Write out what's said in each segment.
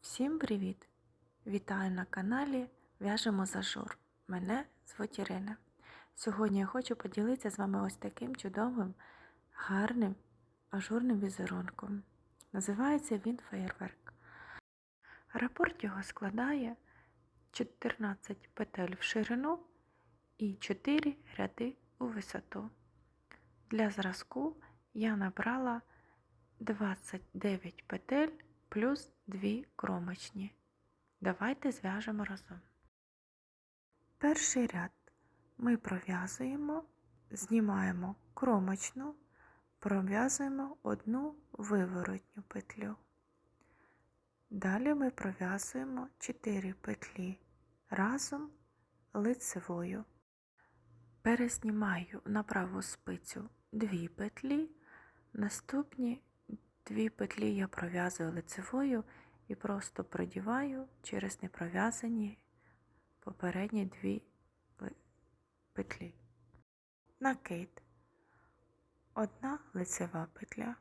Всім привіт! Вітаю на каналі В'яжемо за жур. Мене звуть Ірина. Сьогодні я хочу поділитися з вами ось таким чудовим, гарним ажурним візерунком. Називається він феєрверк. Рапорт його складає 14 петель в ширину і 4 ряди у висоту. Для зразку я набрала 29 петель плюс 2 кромочні. Давайте зв'яжемо разом. Перший ряд ми пров'язуємо, знімаємо кромочну, пров'язуємо одну виворотню петлю. Далі ми пров'язуємо 4 петлі разом лицевою. Перезнімаю на праву спицю 2 петлі, наступні Дві петлі я пров'язую лицевою і просто продіваю через непров'язані попередні дві петлі. Накид. Одна лицева петля,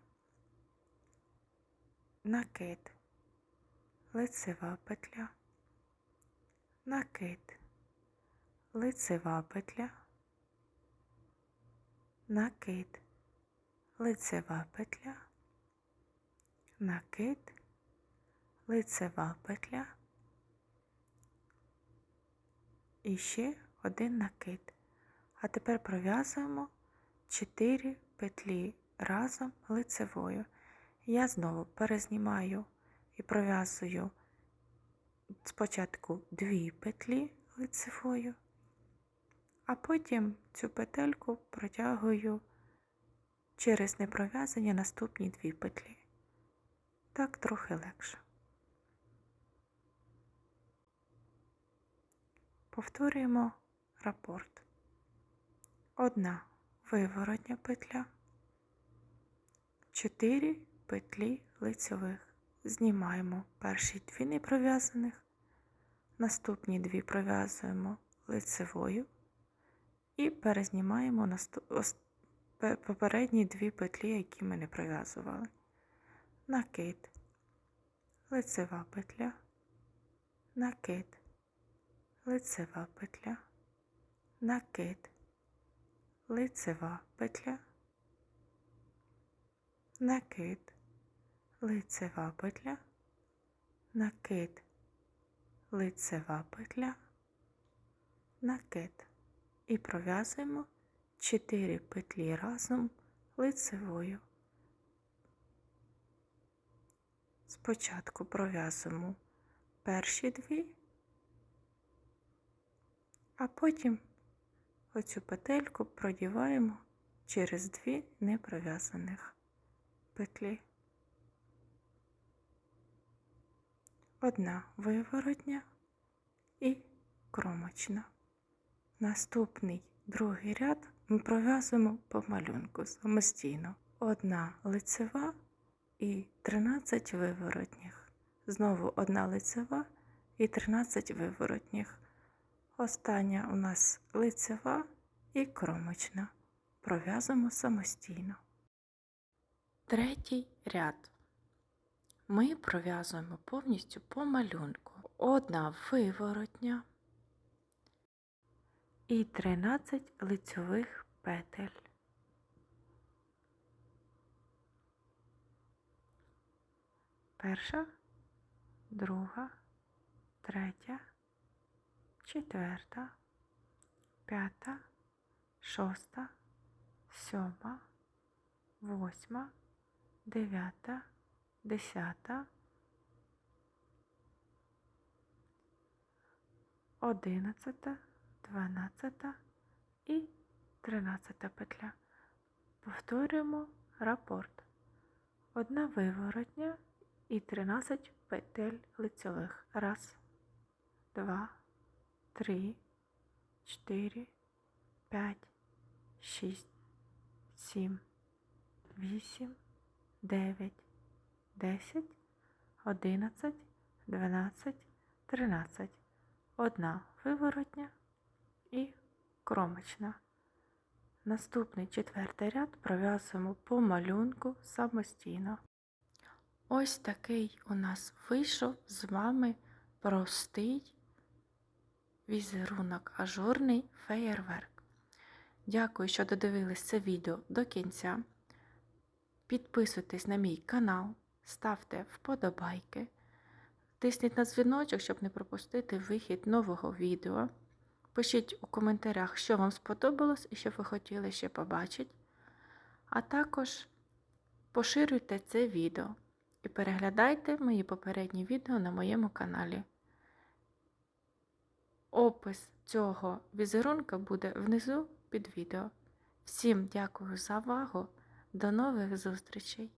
накид, лицева петля, накид, лицева петля, накид, лицева петля накид, лицева петля і ще один накид. А тепер пров'язуємо 4 петлі разом лицевою. Я знову перезнімаю і пров'язую спочатку 2 петлі лицевою, а потім цю петельку протягую через непров'язані наступні 2 петлі. Так трохи легше. Повторюємо рапорт. Одна виворотня петля, 4 петлі лицьових. Знімаємо перші дві непров'язаних, наступні дві пров'язуємо лицевою і перезнімаємо попередні дві петлі, які ми не пров'язували накид, лицева петля, накид, лицева петля, накид, лицева петля, накид, лицева петля, накид, лицева петля, накид. І пров'язуємо 4 петлі разом лицевою. Спочатку пров'язуємо перші дві, а потім оцю петельку продіваємо через дві непров'язаних петлі. Одна виворотня і кромочна. Наступний другий ряд ми пров'язуємо по малюнку самостійно. Одна лицева і 13 виворотніх. Знову одна лицева і 13 виворотніх. Остання у нас лицева і кромочна. Пров'язуємо самостійно. Третій ряд. Ми пров'язуємо повністю по малюнку. Одна виворотня і 13 лицьових петель. Перша, друга, третя, четверта, п'ята, шоста, сьома, восьма, дев'ята, десята, одинадцята, дванадцята і тринадцята петля. Повторюємо рапорт. Одна виворотня і 13 петель лицьових. Раз, два, три, чотири, п'ять, шість, сім, вісім, дев'ять, десять, одинадцять, дванадцять, тринадцять. Одна виворотня і кромочна. Наступний четвертий ряд пров'язуємо по малюнку самостійно. Ось такий у нас вийшов з вами простий візерунок, ажурний феєрверк. Дякую, що додивились це відео до кінця. Підписуйтесь на мій канал, ставте вподобайки, тисніть на дзвіночок, щоб не пропустити вихід нового відео. Пишіть у коментарях, що вам сподобалось і що ви хотіли ще побачити. А також поширюйте це відео і переглядайте мої попередні відео на моєму каналі. Опис цього візерунка буде внизу під відео. Всім дякую за увагу. До нових зустрічей!